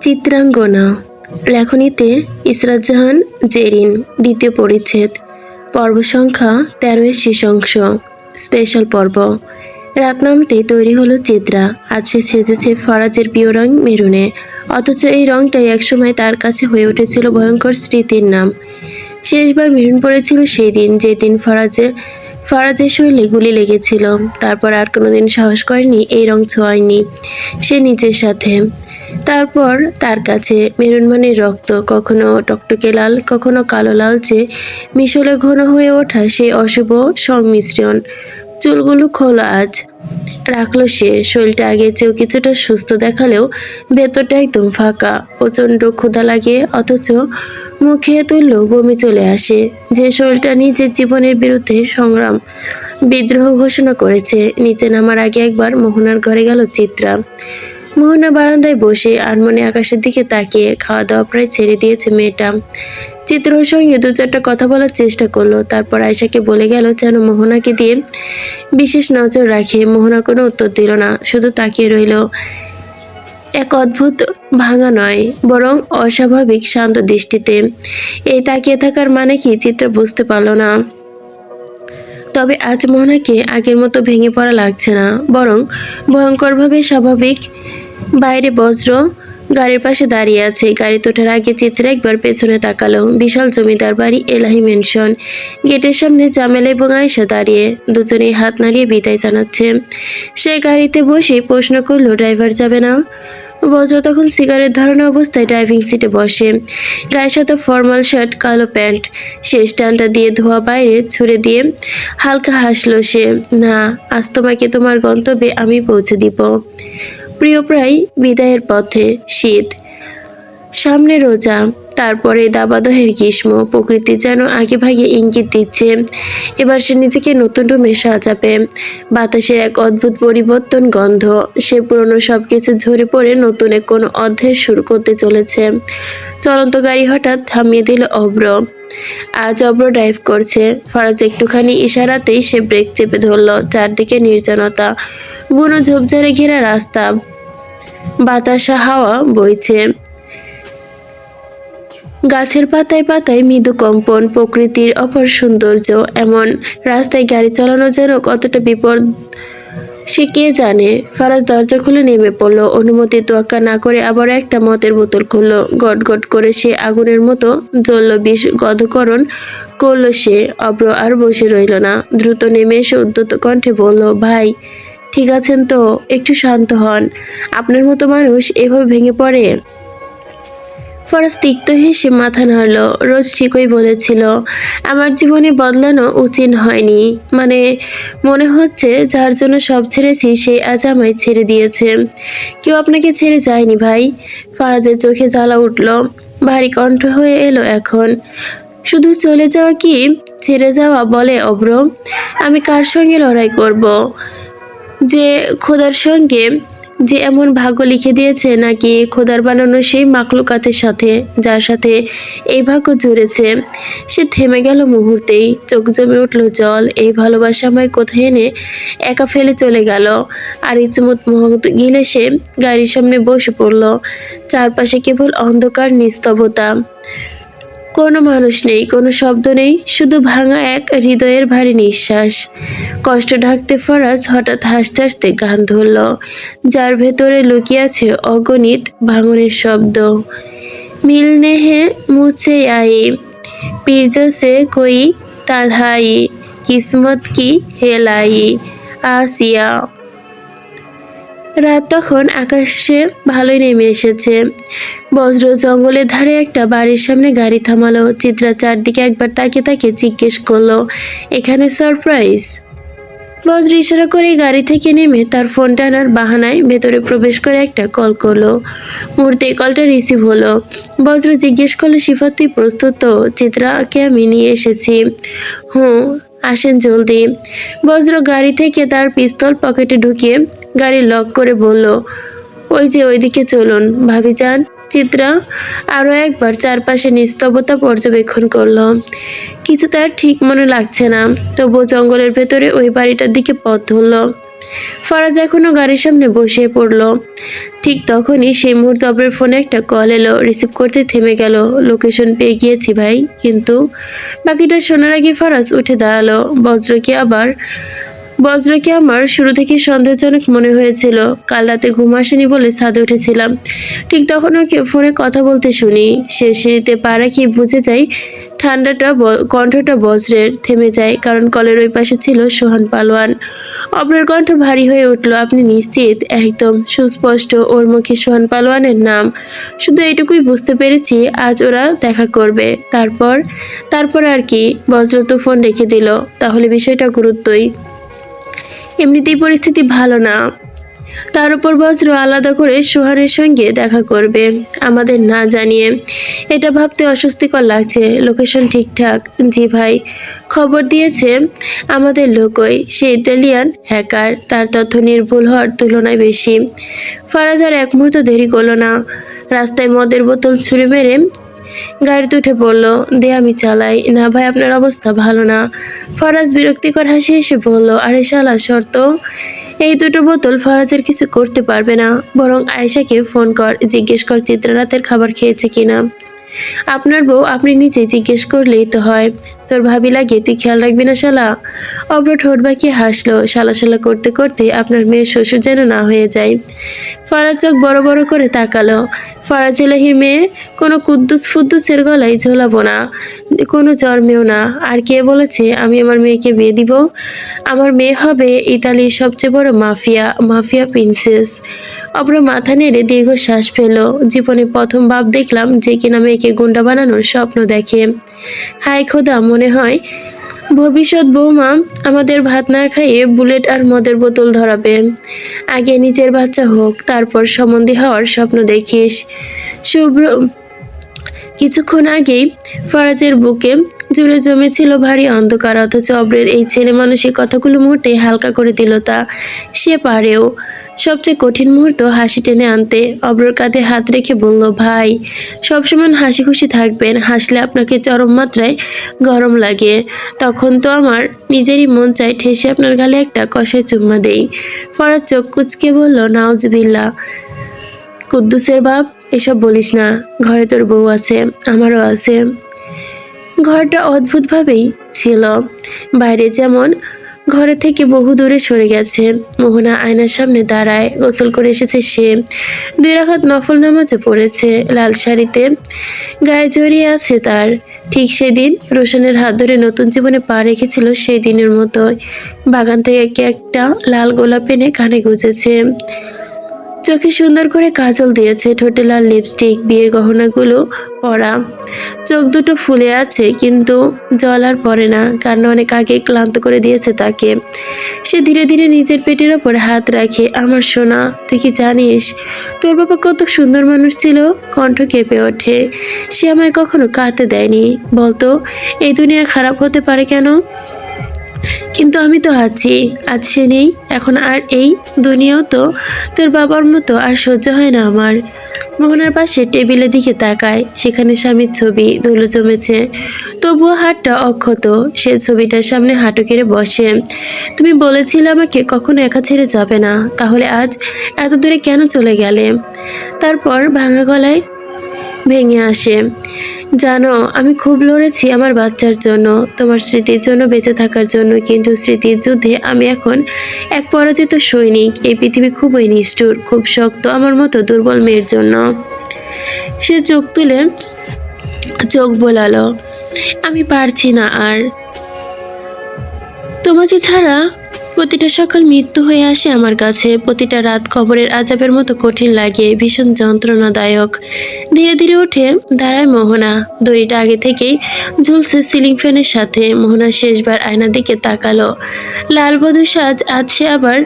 চিত্রাঙ্গনা, লেখনীতে ইসরাত জাহান জেরিন, দ্বিতীয় পরিচ্ছেদ, পর্ব সংখ্যা তেরোয় শেষ অংশ স্পেশাল পর্ব। রাত নামতেই তৈরি হলো চিত্রা, আজ সে সেজেছে ফরাজের প্রিয় রং মেরুনে, অথচ এই রংটাই একসময় তার কাছে হয়ে উঠেছিল ভয়ঙ্কর স্মৃতির নাম। শেষবার মেরুন পড়েছিল সেই দিন, যেদিন ফরাজে ফরাজের শরীরে গুলি লেগেছিল। তারপর আর কোনোদিন সাহস করেনি, এই রং ছোঁয়ায়নি সে নিজের সাথে। তারপর তার কাছে মেরুন মানে রক্ত, কখনো টকটকে লাল, কখনো কালো লালচে মিশলে ঘন হয়ে ওঠা সেই অশুভ সংমিশ্রণ। চুলগুলো খোলা আজ। রাখল সে, শরীরটা আগের চেয়েও কিছুটা সুস্থ দেখালেও ভেতরটা একদম ফাঁকা। প্রচণ্ড ক্ষুধা লাগে, অথচ মুখে তুললো বমি চলে আসে যে শরীরটা নিজের জীবনের বিরুদ্ধে সংগ্রাম, বিদ্রোহ ঘোষণা করেছে। নিচে নামার আগে একবার মোহনার ঘরে গেল চিত্রা। মোহনা বারান্দায় বসে আনমনে আকাশের দিকে তাকিয়ে খাওয়া দাওয়া প্রায় ছেড়ে দিয়েছে মেয়েটা। চিত্রর সঙ্গে দু চারটা কথা বলার চেষ্টা করল, তারপর আয়সাকে বলে গেল যেন মোহনাকে দিয়ে বিশেষ নজর রাখে। মোহনা কোনো উত্তর দিল না, শুধু তাকিয়ে রইল। এক অদ্ভুত ভাঙা নয়, বরং অস্বাভাবিক শান্ত দৃষ্টিতে। এই তাকিয়ে থাকার মানে কি চিত্র বুঝতে পারল না। তবে আজ মোহনাকে আগের মতো ভেঙে পড়া লাগছে না, বরং ভয়ঙ্করভাবে স্বাভাবিক। বাইরে বজ্র গাড়ির পাশে দাঁড়িয়ে আছে। গাড়ি তোঠার আগে চিত্রে একবার পেছনে তাকালো। বিশাল জমিদার বাড়ি, এলাহি মেনশন গেটের সামনে জামেলা এবং আয়েশা দাঁড়িয়ে। দুজনেই হাত নাড়িয়ে বিদায় জানাচ্ছে। সে গাড়িতে বসে প্রশ্ন করল, ড্রাইভার যাবে না? বজ্র তখন সিগারেট ধরানো অবস্থায় ড্রাইভিং সিটে বসে। গায়ের সাথে ফর্মাল শার্ট, কালো প্যান্ট। শেষ টানটা দিয়ে ধোয়া বাইরে ছুড়ে দিয়ে হালকা হাসলো সে। না, আজ তোমাকে তোমার গন্তব্যে আমি পৌঁছে দিব। প্রিয় প্রায় বিদায়ের পথে শীত। সামনে রোজা, তারপরে দাবাদহের গ্রীষ্ম, প্রকৃতি যেন আগে ভাগে ইঙ্গিত দিচ্ছে। এবার সে নিজেকে নতুন রুমে সাজাবে। বাতাসের এক অদ্ভুত পরিবর্তন গন্ধ, সে পুরনো সব কিছু ঝরে পড়ে নতুন এক কোনো অধ্যায় শুরু করতে চলেছে। চলন্ত গাড়ি হঠাৎ থামিয়ে দিল অব্র আজ অব্র ড্রাইভ করছে। ফরাজ একটুখানি ইশারাতেই সে ব্রেক চেপে ধরলো, চারদিকে নির্জনতা। বুনো ঝোপঝাড়ে ঘেরা রাস্তা বাতাসা হাওয়া বইছে। গাছের পাতায় পাতায় মৃদু কম্পন, প্রকৃতির অপর সৌন্দর্য এমন। রাস্তায় গাড়ি চালানো যেন কতটা বিপদ, সে কে জানে? ফারাজ দরজা খুলে নেমে পড়ল। অনুমতি তোয়াক্কা না করে আবার একটা মতের বোতল খুললো। গট গট করে সে আগুনের মতো জ্বললো, বিষ গধকরণ করল সে। অব্র আর বসে রইল না। দ্রুত নেমে এসে উদ্যত কণ্ঠে বলল, ভাই ঠিক আছেন তো? একটু শান্ত হন। আপনার মতো মানুষ এভাবে ভেঙে পড়ে? ফরাজ তিক্ত হেসে মাথা নাড়ল। রোজ ঠিকই বলেছিল, আমার জীবনে বদলানো উচিত হয়নি। মানে মনে হচ্ছে যার জন্য সব ছেড়েছি সেই আজ আমায় ছেড়ে দিয়েছে। কেউ আপনাকে ছেড়ে যায়নি ভাই? ফরাজের চোখে জ্বালা উঠল। ভারী কণ্ঠ হয়ে এলো এখন। শুধু চলে যাওয়া কি? ছেড়ে যাওয়া বলে অব্র আমি কার সঙ্গে লড়াই করব? যে খোদার সঙ্গে যে এমন ভাগ্য লিখে দিয়েছে নাকি খোদার বানানো সেই মাকলুকাতের সাথে, যার সাথে এই ভাগ্য জুড়েছে, সে থেমে গেল মুহূর্তেই। চোখ জমে উঠল জল, এই ভালোবাসা আমায় কোথায় এনে একা ফেলে চলে গেল? আর ইচুমুত মহৎ গিলে সে গাড়ির সামনে বসে পড়ল, চারপাশে কেবল অন্ধকার নিস্তবতা কোনো মানুষ নেই, কোনো শব্দ নেই, শুধু ভাঙা এক হৃদয়ের ভারী নিঃশ্বাস। কষ্ট ঢাকতে ফরাজ হঠাৎ হাসতে হাসতে গান ধরল, যার ভেতরে লুকিয়ে আছে অগণিত ভাঙনের শব্দ। মিলনে হে মুছে আই পীরজো সে কই তানহাই, কিসমত কি হেলাই, আসিয়া রাত তখন আকাশে ভালোই নেমে এসেছে। বজ্র জঙ্গলের ধারে একটা বাড়ির সামনে গাড়ি থামালো। চিত্রা চারদিকে একবার তাকে তাকে জিজ্ঞেস করল, এখানে সারপ্রাইজ বজ্র ইশারা করে গাড়ি থেকে নেমে তার ফোনটা আনার বাহানায় ভেতরে প্রবেশ করে একটা কল করল। মুহূর্তে কলটা রিসিভ হলো। বজ্র জিজ্ঞেস করল, শিফা, তুই প্রস্তুত তো? চিত্রাকে আমি নিয়ে এসেছি। হুঁ আসেন জলদি। বজ্র গাড়ি থেকে তার পিস্তল পকেটে ঢুকিয়ে গাড়ি লক করে বলল, ওই যে ওইদিকে চলুন, ভাবি যান। চিত্রা আরও একবার চারপাশে নিস্তবতা পর্যবেক্ষণ করল। কিছু তার ঠিক মনে লাগছে না, তবুও জঙ্গলের ভেতরে ওই বাড়িটার দিকে পথ ধরল। ফারাজ এখনও গাড়ির সামনে বসে পড়ল। ঠিক তখনই সেই মুহূর্তে অপরের ফোনে একটা কল এলো। রিসিভ করতে থেমে গেল। লোকেশন পেয়ে গিয়েছি ভাই, কিন্তু বাকিটা শোনার আগে ফারাজ উঠে দাঁড়াল। বজ্রকে আবার বজ্রকে আমার শুরু থেকে সন্দেহজনক মনে হয়েছিল। কাল রাতে ঘুম আসেনি বলে ছাদে উঠেছিলাম। ঠিক তখন ওকে ফোনে কথা বলতে শুনি। সে সিঁড়িতে পা রাখি বুঝে যাই ঠান্ডাটা কণ্ঠটা বজ্রের, থেমে যায়, কারণ কলের ওই পাশে ছিল সোহান পালোয়ান। অপরের কণ্ঠ ভারী হয়ে উঠল, আপনি নিশ্চিত? একদম। সুস্পষ্ট, ওর মুখে সোহান পালোয়ানের নাম। শুধু এইটুকুই বুঝতে পেরেছি, আজ ওরা দেখা করবে। তারপর? তারপর আর কি। বজ্র তো ফোন রেখে দিল। তাহলে বিষয়টা গুরুত্বই। এমনিতেই পরিস্থিতি ভালো না। তার উপর বজ্র আলাদা করে সোহানের সঙ্গে দেখা করবে, আমাদের না জানিয়ে। এটা ভাবতে অস্বস্তিকর লাগছে লোকেশন ঠিকঠাক। জি ভাই, খবর দিয়েছে আমাদের লোকই, সে ইতালিয়ান হ্যাকার তার তথ্য নির্ভুল হওয়ার তুলনায় বেশি। ফারাজ আর এক মুহূর্ত দেরি করল না। রাস্তায় মদের বোতল ছুঁড়ে মেরে গাড়িতে উঠে পড়ল দে আমি চালাই। না ভাই, আপনার অবস্থা ভালো না। ফরাজ বিরক্তিকর হাসি এসে বলল, আরে শালা, শর্ত, এই দুটো বোতল ফরাজের কিছু করতে পারবে না। বরং আয়েশাকে ফোন কর, জিজ্ঞেস কর চিত্ররাতের খাবার খেয়েছে কিনা। আপনার বউ, আপনি নিজে জিজ্ঞেস করলেই তো হয়। তোর ভাবি লাগে তুই খেয়াল রাখবি না, শালা। অব্র ঠোঁট বাঁকিয়ে হাসলো। শালা শালা করতে করতে আপনার মেয়ের শ্বশুর যেন না হয়ে যায়। ফারাজ চোখ বড় বড় করে তাকালো। ফারাজ এলাহির মেয়ে, কোনো কুদ্দুস ফুদ্দুসের গলায় ঝোলাবো না। কোনো জন্মেও না। আর কে বলেছে আমি আমার মেয়েকে বিয়ে দিব? আমার মেয়ে হবে ইতালির সবচেয়ে বড় মাফিয়া মাফিয়া প্রিন্সেস অব্র মাথা নেড়ে দীর্ঘ শ্বাস ফেলো জীবনে প্রথম ভাব দেখলাম যে কিনা মেয়েকে গুন্ডা বানানোর স্বপ্ন দেখে। হায় খোদা, মনে হয়, ভবিষ্যৎ বৌমা আমাদের ভাত না খাইয়ে বুলেট আর মদের বোতল ধরাবে। আগে নিজের বাচ্চা হোক, তারপর সম্বন্ধী হওয়ার স্বপ্ন দেখিস। শুভ্র, কিছুক্ষণ আগেই ফরাজের বুকে জুড়ে জমেছিল ভারী অন্ধকার, অথচ অব্রের এই ছেলে মানুষের কথাগুলো মুহূর্তে হালকা করে দিল তা। সে পারেও সবচেয়ে কঠিন মুহূর্ত হাসি টেনে আনতে। অব্রর কাঁধে হাত রেখে বলল, ভাই, সবসময় হাসি খুশি থাকবেন। হাসলে আপনাকে চরম মাত্রায় গরম লাগে। তখন তো আমার নিজেরই মন চাই ঠেসে আপনার গালে একটা কষায় চুম্মা দেই। ফরাজ চোখ কুচকে বলল নাউজবিল্লা কুদ্দুসের বাপ, এসব বলিস না। ঘরে তোর বউ আছে, আমারও আছে। ঘরটা অদ্ভুতভাবেই ছিল। বাইরে যেমন ঘরে থেকে বহু দূরে সরে গেছে। মোহনা আয়নার সামনে দাঁড়ায়, গোসল করে এসেছে সে। দুই রাখাত নফল নামাজে পড়েছে, লাল শাড়িতে। গায়ে জড়িয়ে আছে তার। ঠিক সেদিন রোশনের হাত ধরে নতুন জীবনে পা রেখেছিল সেই দিনের মতো বাগান থেকে একটা লাল গোলাপ এনে কানে গুজেছে। চোখে সুন্দর করে কাজল দিয়েছে ঠোঁটে লাল লিপস্টিক বিয়ের গহনাগুলো পরা। চোখ দুটো ফুলে আছে, কিন্তু জল আর পড়ে না। কারণ অনেক আগে ক্লান্ত করে দিয়েছে তাকে। সে ধীরে ধীরে নিজের পেটের ওপর হাত রাখে। আমার সোনা, তুই কি জানিস? তোর বাবা কত সুন্দর মানুষ ছিল। কণ্ঠ কেঁপে ওঠে। সে আমায় কখনো কাঁদতে দেয়নি। বলতো, এই দুনিয়া খারাপ হতে পারে কেন? কিন্তু আমি তো আছি, আজ সে নেই, এখন আর এই দুনিয়াও তো তোর বাবার মতো আর সহ্য হয় না আমার। মোহনার পাশে টেবিলের দিকে তাকায়, সেখানে স্বামীর ছবি, ধুলো জমেছে। তবুও হাতটা অক্ষত, সে ছবিটার সামনে হাঁটু কেড়ে বসে। তুমি বলেছিলে আমাকে কখনো একা ছেড়ে যাবে না, তাহলে আজ এত দূরে কেন চলে গেলে? তারপর ভাঙা গলায় ভেঙে আসে। জানো, আমি খুব লড়েছি আমার বাচ্চার জন্য, তোমার স্মৃতির জন্য বেঁচে থাকার জন্য, কিন্তু স্মৃতির যুদ্ধে আমি এখন এক পরাজিত সৈনিক। এই পৃথিবী খুবই নিষ্ঠুর, খুব শক্ত, আমার মতো দুর্বল মেয়ের জন্য। সে চোখ তুলে চোখ বোলালো, আমি পারছি না আর তোমাকে ছাড়া প্রতিটা সকাল মৃত্যু হয়ে আসে আমার কাছে। প্রতিটা রাত কবরের আজাবের মতো কঠিন লাগে, ভীষণ যন্ত্রণাদায়ক। ধীরে ধীরে উঠে দাঁড়ায় মোহনা। দড়িটা আগে থেকেই ঝুলছে সিলিং ফ্যানের সাথে। মোহনা শেষবার আয়নার দিকে তাকালো। লাল সাজ আজ সে আবার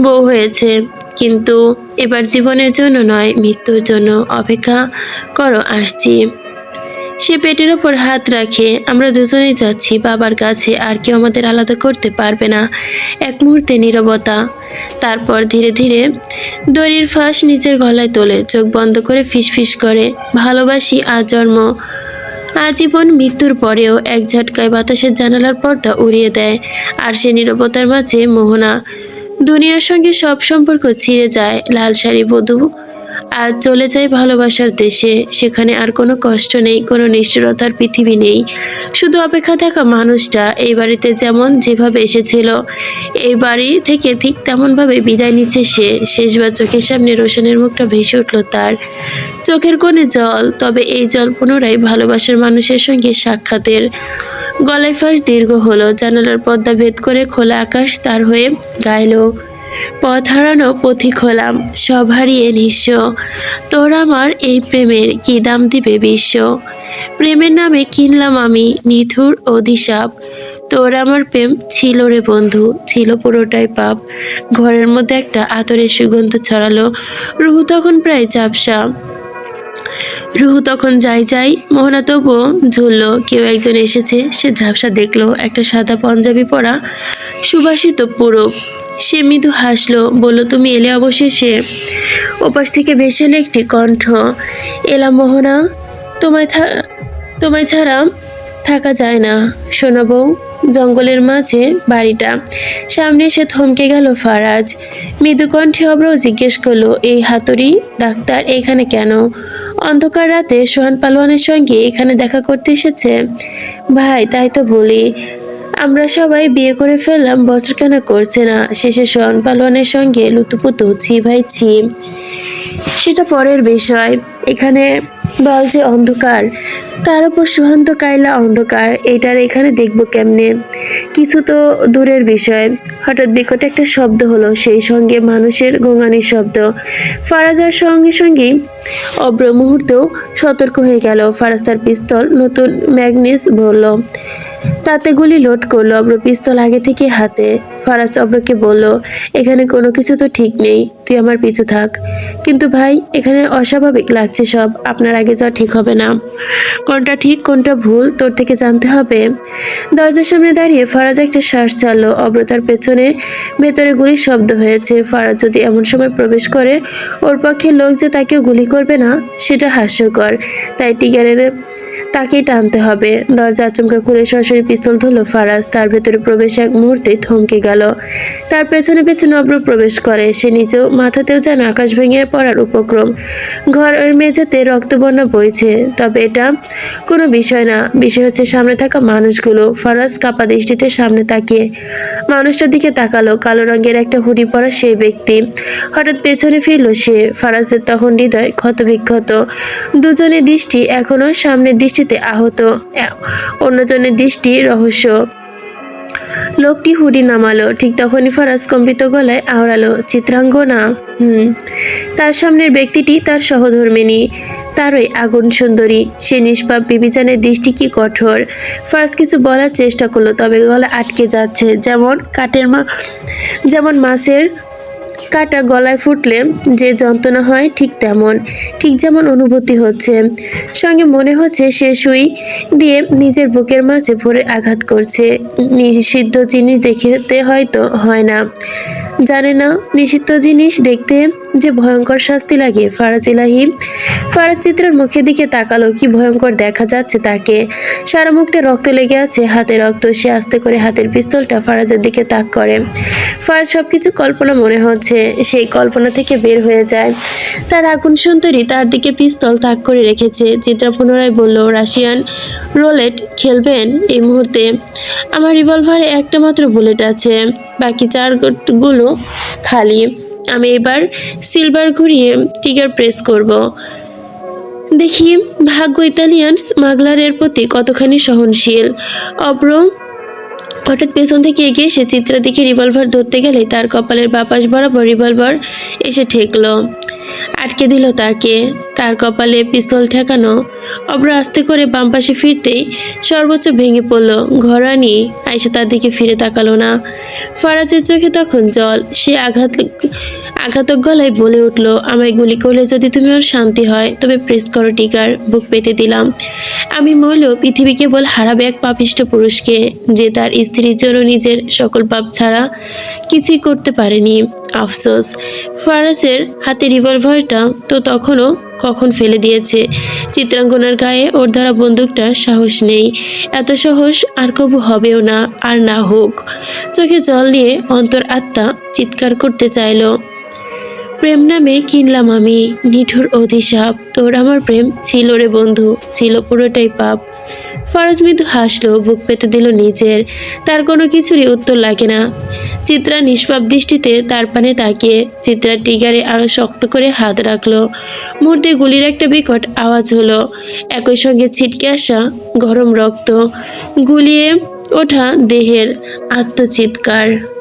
বউ হয়েছে। কিন্তু এবার জীবনের জন্য নয়, মৃত্যুর জন্য। অপেক্ষা করো, আসছি। সে পেটের ওপর হাত রাখে। আমরা দুজনেই যাচ্ছি, বাবার কাছে আর কেউ আমাদের আলাদা করতে পারবে না। এক মুহূর্তে নীরবতা। তারপর ধীরে ধীরে দড়ির ফাঁস নিচের গলায় তোলে, চোখ বন্ধ করে ফিসফিস করে। ভালোবাসি আজন্ম আজীবন মৃত্যুর পরেও এক ঝটকায় বাতাসের জানালার পর্দা উড়িয়ে দেয়, আর সে নীরবতার মাঝে মোহনা। দুনিয়ার সঙ্গে সব সম্পর্ক ছিঁড়ে যায়। লাল শাড়ি, বধূ আর চলে যায় ভালোবাসার দেশে। সেখানে আর কোনো কষ্ট নেই, কোনো নিষ্ঠুরতার পৃথিবী নেই। শুধু অপেক্ষা থাকা মানুষটা এই বাড়িতে যেমন যেভাবে এসেছিল, এই বাড়ি থেকে ঠিক তেমনভাবে বিদায় নিচ্ছে সে। শেষবার চোখের সামনে রোশনের মুখটা ভেসে উঠল তার। চোখের কোণে জল, তবে এই জল পুনরায় ভালোবাসার মানুষের সঙ্গে সাক্ষাতের। গলায় ফাঁস দীর্ঘ হলো, জানালার পর্দা ভেদ করে খোলা আকাশ তার হয়ে গাইলো। পথ হারানো পথিক হলাম সব হারিয়ে নিঃস্ব। তোর আমার এই প্রেমের কি দাম দিবে বিশ্ব? প্রেমের নামে কিনলাম আমি নিথুর অধিশাপ তোর আমার প্রেম ছিল রে বন্ধু, ছিল পুরোটাই পাপ। ঘরের মধ্যে একটা আতরের সুগন্ধ ছড়ালো, রুহু তখন প্রায় চাপসা রুহু তখন যাই যাই, মোহনা তবুও ঝুলল, কেউ একজন এসেছে, সে ঝাপসা দেখল, একটা সাদা পাঞ্জাবি পরা সুবাসিত পুরুষ। সে মৃদু হাসলো, বলল, তুমি এলে অবশেষে। ওপাশ থেকে ভেসে এলো একটি কণ্ঠ, এলাম মোহনা, তোমায় তোমায় ছাড়া থাকা যায় না। শোনো বউ, জঙ্গলের মাঝে বাড়িটা, সামনে এসে থমকে গেল ফারাজ। মৃদু কণ্ঠে অব্র জিজ্ঞেস করল, এই হাতুড়ি ডাক্তার এখানে কেন? অন্ধকার রাতে সোহান পালোয়ানের সঙ্গে এখানে দেখা করতে এসেছে? ভাই, তাই তো বলি। আমরা সবাই বিয়ে করে ফেললাম, বছর কেন করছে না। শেষে সোহান পালনের সঙ্গে লুতুপুতু, ছি ভাই, ছি। সেটা পরের বিষয়। এখানে বল যে অন্ধকার। তার উপর সুহান্ত কাইলা অন্ধকার। এটার এখানে দেখব কেমনে? কিছু তো দূরের বিষয়। হঠাৎ বিকট একটা শব্দ হলো, সেই সঙ্গে মানুষের গোঙানির শব্দ। ফারাজার সঙ্গে সঙ্গেই অব্র মুহূর্তেও সতর্ক হয়ে গেল। ফারাজ তার পিস্তল নতুন ম্যাগনিস বলল তাতে গুলি লোড করল অব্র পিস্তল আগে থেকে হাতে। ফারাজ অব্রকে বলল, এখানে কোনো কিছু তো ঠিক নেই, তুই আমার পিছু থাক। কিন্তু ভাই, এখানে অস্বাভাবিক লাগছে সব, আপনার আগে যাওয়া ঠিক হবে না। কোনটা ঠিক, কোনটা ভুল, তোর থেকে জানতে হবে। দরজার সামনে দাঁড়িয়ে ফারাজ একটা শ্বাস ছাড়লো। অব্র তার পেছনে, ভেতরে গুলির শব্দ হয়েছে। ফারাজ যদি এমন সময় প্রবেশ করে, ওর পক্ষে লোক যে তাকেও গুলি করবে না, সেটা হাস্যকর। তাই টিগারের তাকেই টানতে হবে। দরজা আচমকা খুলে সরাসরি পিস্তল ধরলো ফারাজ। তার ভেতরে প্রবেশ এক মুহূর্তে থমকে গেল। তার পেছনে পেছনে অব্র প্রবেশ করে। সে নিজেও মাথাতেও যেন আকাশ ভেঙে পড়ার উপক্রম। ঘরের মেঝেতে রক্তবর্ণ বইছে। তবে এটা কোনো বিষয় না। বিষয় হচ্ছে সামনে থাকা মানুষগুলো। ফারাজ কাপা দৃষ্টিতে সামনে তাকিয়ে। মানুষটার দিকে তাকালো। কালো রঙের একটা হুডি পরা সেই ব্যক্তি। হঠাৎ পেছনে ফিরল সে। ফারাজের তখন হৃদয় ক্ষতবিক্ষত। দুজনের দৃষ্টি এখনও সামনের দৃষ্টিতে আহত। অন্যজনের দৃষ্টি রহস্য। লোকটি হুডি নামালো, ঠিক তখনই ফরাজ কম্পিত গলায় আওড়ালো, চিত্রাঙ্গনা? হুম। তার সামনের ব্যক্তিটি তার সহধর্মিনী, তারই আগুন সুন্দরী। সে নিষ্পাপ বিবিচানের দৃষ্টি কি কঠোর? ফার্স্ট কিছু বলার চেষ্টা করল, তবে গলা আটকে যাচ্ছে, যেমন কাঠের মা যেমন মাছের কাটা গলায় ফুটলে যে যন্ত্রণা হয় ঠিক তেমন, ঠিক যেমন অনুভূতি হচ্ছে। সঙ্গে মনে হচ্ছে সে সুই দিয়ে নিজের বুকের মাঝে ভরে আঘাত করছে। নিষিদ্ধ জিনিস দেখতে হয়তো হয় না। জানে না, নিষিদ্ধ জিনিস দেখতে যে ভয়ঙ্কর শাস্তি লাগে, ফারাজ ইলাহি। ফারাজ চিত্রের মুখের দিকে তাকালো, কি ভয়ঙ্কর দেখা যাচ্ছে তাকে। সারা মুখতে রক্ত লেগে আছে, হাতে রক্ত, সে আস্তে করে হাতের পিস্তলটা ফারাজের দিকে তাক করে। ফারাজ সবকিছু কল্পনা মনে হচ্ছে, সেই কল্পনা থেকে বের হয়ে যায়। তার আগুন সুন্দরী তার দিকে পিস্তল তাক করে রেখেছে। চিত্রা পুনরায় বলল, রাশিয়ান, রোলেট খেলবেন এই মুহূর্তে? আমার রিভলভারে একটা মাত্র বুলেট আছে, বাকি চারগুলো খালি। আমি এবার সিলভার ঘুরিয়ে টিগার প্রেস করব। দেখি ভাগ্য ইতালিয়ানস মাগলারের প্রতি কতখানি সহনশীল। অব্র হঠাৎ পেছন থেকে এগিয়ে সে চিত্রা দিকে রিভলভার ধরতে গেলে তার কপালের বাপাস বরাবর রিভলভার এসে ঠেকলো। আটকে দিল তাকে। তার কপালে পিস্তল ঠেকানো, অব্র আস্তে করে বাম পাশে ফিরতেই সর্বোচ্চ ভেঙে পড়ল। ঘরানি আয়সা তার দিকে ফিরে তাকালো না। ফারাজের চোখে তখন জল, সে আঘাত আঘাতক গলায় বলে উঠল, আমায় গুলি করলে যদি তুমি ওর শান্তি হয়, তবে প্রেস করো, টিকার, বুক পেতে দিলাম। আমি মরলেও পৃথিবী কেবল হারাবে এক পাপিষ্ট পুরুষকে, যে তার স্ত্রীর জন্য নিজের সকল পাপ ছাড়া কিছুই করতে পারেনি। আফসোস ফারাজের হাতে রিভলভারটা তো তখনও কখন ফেলে দিয়েছে। চিত্রাঙ্গনার গায়ে ওর দ্বারা বন্দুকটা সাহস নেই। এত সাহস আর কবু হবেও না, আর না হোক। চোখে জল নিয়ে অন্তর আত্মা চিৎকার করতে চাইলো। প্রেম নামে কিনলাম আমি। নিঠুর অধিশাপ তোর আমার প্রেম ছিল রে বন্ধু, ছিল পুরোটাই পাপ। ফরাজ মৃদু হাসলো, বুক পেতে দিল নিজের। তার কোনো কিছুরই উত্তর লাগে না। চিত্রা নিষ্পাপ দৃষ্টিতে তার পানে তাকিয়ে চিত্রার টিগারে আরও শক্ত করে হাত রাখল। মুহূর্তে গুলির একটা বিকট আওয়াজ হলো। একই সঙ্গে ছিটকে আসা গরম রক্ত। গুলিয়ে ওঠা দেহের আত্মচিৎকার।